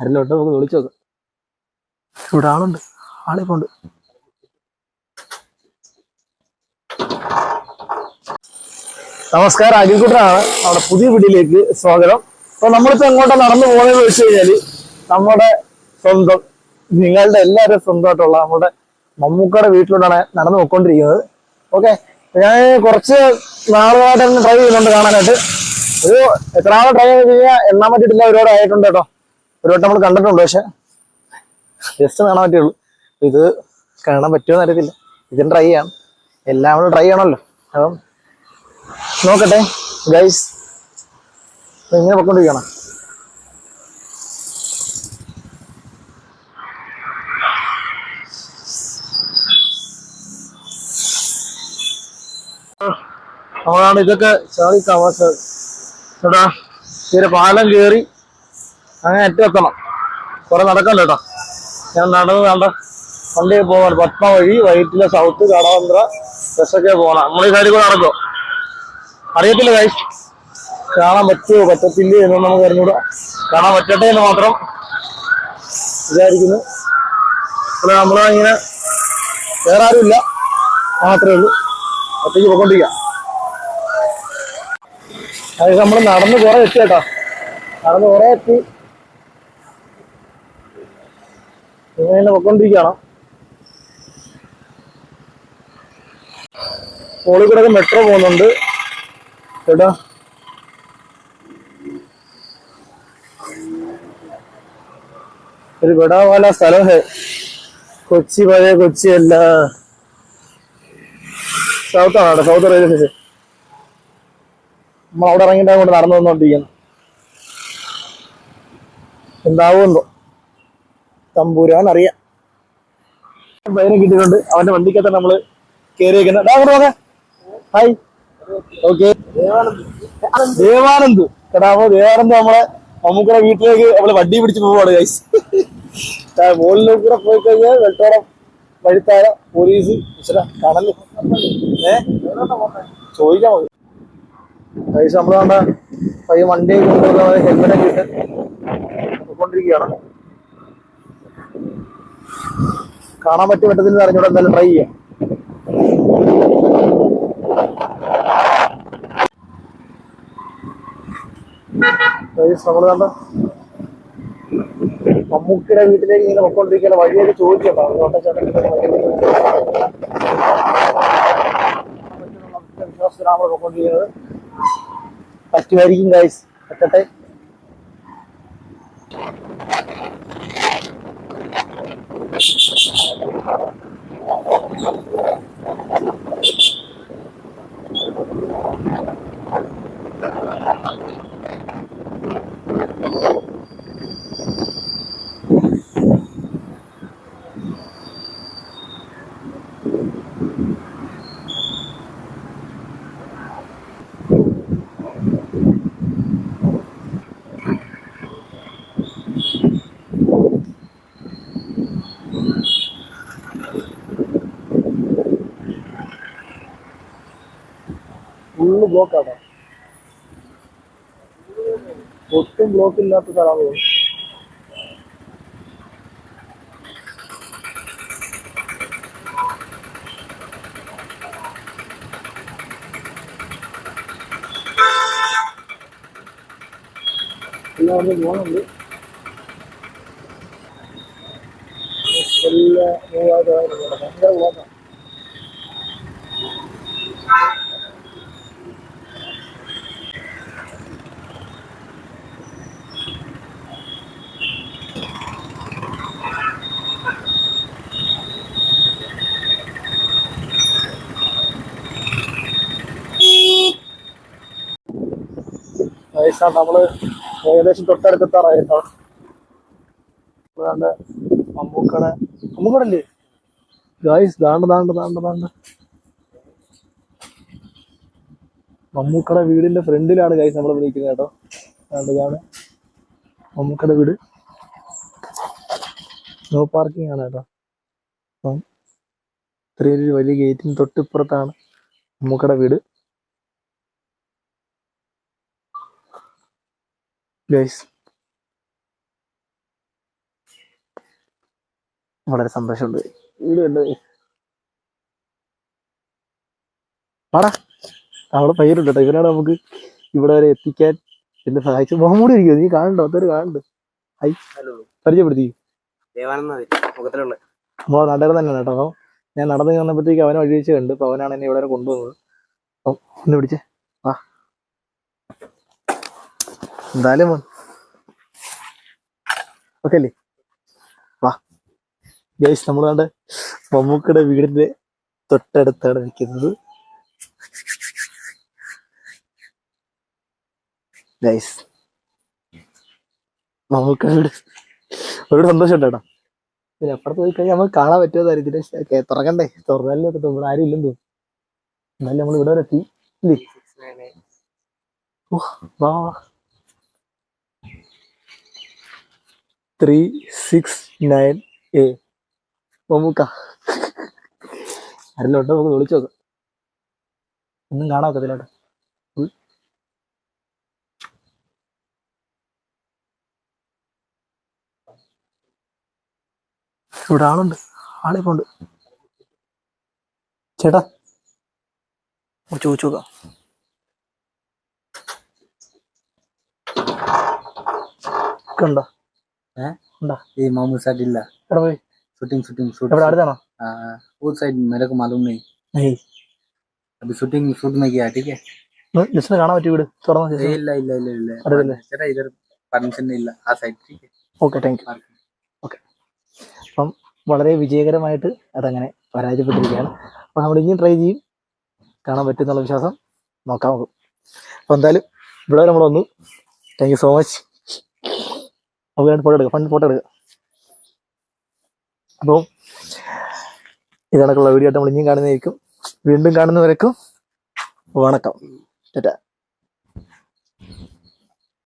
അരലോട്ട് നമുക്ക് വിളിച്ചു നോക്കാം. ഇവിടെ ആളുണ്ട്. ആളിപ്പോ നമസ്കാരം. അഖിൽക്കുട്ടനാണ് നമ്മുടെ പുതിയ വീട്ടിലേക്ക് സ്വാഗതം. അപ്പൊ നമ്മളിപ്പോ എങ്ങോട്ടാ നടന്നു പോകുന്നതെന്ന് വെച്ച് കഴിഞ്ഞാൽ നമ്മുടെ സ്വന്തം നിങ്ങളുടെ എല്ലാവരും സ്വന്തമായിട്ടുള്ള നമ്മുടെ മമ്മൂക്കയുടെ വീട്ടിലോട്ടാണ് നടന്നു പോയിക്കൊണ്ടിരിക്കുന്നത്. ഓക്കെ? ഞാൻ കുറച്ച് നാളുകളായിട്ട് ട്രൈ ചെയ്യുന്നുണ്ട് കാണാനായിട്ട്. ഒരു എത്ര നാളെ ട്രൈ ചെയ്ത് കഴിഞ്ഞാൽ എണ്ണാൻ പറ്റിയിട്ടില്ല ഒരുപാട് ആയിട്ടുണ്ട് കേട്ടോ. ഒരു വട്ടം നമ്മൾ കണ്ടിട്ടുണ്ട് പക്ഷെ ജസ്റ്റ് കാണാൻ പറ്റുള്ളൂ ഇത് കാണാൻ പറ്റുമോ അറിയത്തില്ല. ഇതും ട്രൈ ചെയ്യാം എല്ലാം നമ്മൾ ട്രൈ ചെയ്യണമല്ലോ അപ്പം നോക്കട്ടെ ഗൈസ് ഇങ്ങനെ പൊക്കൊണ്ടിരിക്കണം നമ്മളാണ് ഇതൊക്കെ ചാടി താമസം ചേട്ടാ തീരെ പാലം കയറി അങ്ങനെ അറ്റെത്തണം കുറെ നടക്കണ്ട കേട്ടോ. ഞാൻ നടന്ന് വേണ്ട വണ്ടി പോകാൻ പത്മ വഴി വൈറ്റിലെ സൗത്ത് കടവന്ത്ര ബസ്സൊക്കെ പോകണം നമ്മൾ ഈ സൈഡിൽ കൂടെ നടക്കോ? അറിയത്തില്ല കൈ കാണാൻ പറ്റുമോ? പറ്റത്തില്ല എന്നൊന്നും നമുക്ക് അറിഞ്ഞൂടാ. കാണാൻ പറ്റട്ടെ എന്ന് മാത്രം വിചാരിക്കുന്നു. ഇവിടെ നമ്മളിങ്ങനെ വേറെ ആരുമില്ല. മാത്രമേ ഉള്ളൂ. ഒറ്റയ്ക്ക് പോയിക്കൊണ്ടിരിക്കാം. അത് നമ്മൾ നടന്ന് കുറേ എത്തി കേട്ടോ. നടന്ന് കുറെ എത്തി. ഇങ്ങനെ പൊക്കൊണ്ടിരിക്കുകയാണ് പോളി കൂടെ മെട്രോ പോകുന്നുണ്ട്. ചേട്ടാ ഒരു ബടാ വാല സ്ഥലം കൊച്ചി പഴയ കൊച്ചി അല്ല സൗത്ത് ആണ്? കേട്ടോ സൗത്ത് റെയിൽവേ സ്റ്റേഷൻ നമ്മൾ അവിടെ ഇറങ്ങിയിട്ട് അങ്ങോട്ട് നടന്നു വന്നോണ്ടിരിക്കുന്നു എന്താവുമെന്നോ? തമ്പൂരാൻ അറിയാം പയ്യനെ കിട്ടിയിട്ടുണ്ട്. അവന്റെ വണ്ടിക്കകത്ത് നമ്മൾ കയറി വെക്കുന്നത് അങ്ങോട്ട് നോക്കാം. Hi okay Devanand. എടാ അപ്പൊ ദേവാനന്ദ് നമ്മളെ നമുക്കുടെ വീട്ടിലേക്ക് നമ്മൾ വണ്ടി പിടിച്ച് പോവാണ് ഗൈസ് മുകളിലേക്ക് കൂടെ പോയി കഴിഞ്ഞാൽ വെട്ടോളം വഴിത്താര പോലീസ് കടൽ ഏ? ചോദിക്കാൻ മതി ഗൈസ് നമ്മൾ കണ്ട പയ്യ വണ്ടി കൊണ്ടുവന്ന ഹെൽമെറ്റ് ഒക്കെ ഇട്ട് കാണാൻ പറ്റി പറ്റത്തില്ല അറിഞ്ഞൂടെ എന്തായാലും ട്രൈ ചെയ്യാം. മമ്മൂക്കിയുടെ വീട്ടിലേക്ക് ഇങ്ങനെ പൊക്കോണ്ടിരിക്കുന്ന വഴിയൊക്കെ ചോദിച്ചോ ഓട്ടച്ചേട്ടൻ വിശ്വാസത്തിലാണ് നമ്മൾ പൊക്കോണ്ടിരിക്കുന്നത്. പറ്റുമായിരിക്കും ഗൈസ് പറ്റട്ടെ. ഫുള്ള് ബ്ലോക്കാണ് ഒട്ടും ബ്ലോക്ക് ഇല്ലാത്ത സ്ഥലമാണ് എല്ലാം ഒന്ന് പോകുന്നുണ്ട് എല്ലാം മൂവായിരം ഭയങ്കര ബ്ലോക്കാണ് വയസ്സാ നമ്മൾ ഏകദേശം തൊട്ടടുത്തെത്താറായിട്ടോ. അതാണ്ട് മമ്മൂക്കട മമ്മൂക്കടല്ലേ? ഗായ്സ് ദാണ്ട് ദാണ്ട് ദാണ്ട് ദാണ്ട്. മമ്മൂക്കട വീടിന്റെ ഫ്രണ്ടിലാണ് ഗൈസ് നമ്മൾ വിളിക്കുന്നത് കേട്ടോ. ദാണ്ട് ഇതാണ് മമ്മൂക്കട വീട്. നോ പാർക്കിംഗ് ആണ് കേട്ടോ. അപ്പം ഇത്രയും ഒരു വലിയ ഗേറ്റിന് തൊട്ടിപ്പുറത്താണ് മമ്മൂക്കട വീട്. ഗൈസ് വളരെ സന്തോഷമുണ്ട്. വീട് കണ്ട് പാടാ നമ്മളെ പയ്യനുണ്ട് കേട്ടോ. ഇവനാണ് നമുക്ക് ഇവിടെ വരെ എത്തിക്കാൻ എന്നെ സഹായിച്ചു മുഹമ്മൂടി ഇരിക്കും നീ കാണണ്ടോ അതൊരു കാണണ്ട് ഹൈ ഹലോ. പരിചയപ്പെടുത്തി. നമ്മളെ നാട്ടുകാരൻ തന്നെയാണ് കേട്ടോ. അപ്പം ഞാൻ നടന്നു വന്നപ്പോഴത്തേക്ക് അവനെ വഴി വെച്ച് കണ്ട്. അപ്പൊ അവനാണ് എന്നെ ഇവിടെ വരെ കൊണ്ടുവന്നത്. അപ്പം ഒന്ന് പിടിച്ചേ. വാ. എന്തായാലും ഓക്കെ അല്ലേ? വാ. ഗൈസ് നമ്മൾ കണ്ട് മമ്മൂക്കയുടെ വീടിന്റെ തൊട്ടടുത്താണ് നിൽക്കുന്നത്. ഗൈസ് മമ്മൂക്ക വീട് ഒരുപാട് സന്തോഷം ഉണ്ടോ പിന്നെ അപ്പുറത്ത് പോയി കഴിഞ്ഞാൽ നമുക്ക് കാണാൻ പറ്റുമോ അറിയത്തില്ല. തുറക്കണ്ടേ? തുറന്നാലും നമ്മൾ ആരും ഇല്ലെന്ന് തോന്നുന്നു. എന്നാലും നമ്മൾ ഇവിടെ വരെ എത്തി. ഓ വാ. Three six nine A Mammookka. ആരെല്ലാം നമുക്ക് വിളിച്ചു നോക്കാം. ഒന്നും കാണാൻ ഒക്കത്തില്ല കേട്ടോ. ഉൾ. ഇവിടെ ആളുണ്ട്. ആളിപ്പോ ഉണ്ട്. ചേട്ടാ. ചോദിച്ചു നോക്കാം. ഉണ്ടോ ये मामू साइड इल्ला എവിടെ പോയി शूटिंग शूटिंग शूट എവിടെ അടുത്താണോ हाँ, वो साइड मेरे को मालूम नहीं ഏയ് अभी शूटिंग शूट में गया ठीक है ജസ്റ്റ് കാണാൻ പറ്റിയ വീട് തുറന്ന ए, इल्ला इल्ला इल्ला इल्ला अरे, ചേട്ടാ इधर परमिशन ഇല്ല ആ സൈഡ് ठीक है ഓക്കെ താങ്ക് യു അപ്പം വളരെ വിജയകരമായിട്ട് അതങ്ങനെ പരാജയപ്പെട്ടിരിക്കുകയാണ് അപ്പം നമ്മൾ ഇനിയും ട്രൈ ചെയ്യും കാണാൻ പറ്റും എന്നുള്ള വിശ്വാസം നോക്കാം നമുക്ക് അപ്പം എന്തായാലും ഇവിടെ നമ്മൾ വന്നു താങ്ക് യു സോ മച്ച് നമുക്ക് ഫോട്ടോ എടുക്കാം. ഫണ്ട് ഫോട്ടോ എടുക്കാം. അപ്പോൾ ഇതണക്കുള്ള വീഡിയോ ആയിട്ട് നമ്മൾ ഇനിയും കാണുന്നതായിരിക്കും. വീണ്ടും കാണുന്നവരേക്കും വണക്കം. ടാറ്റാ.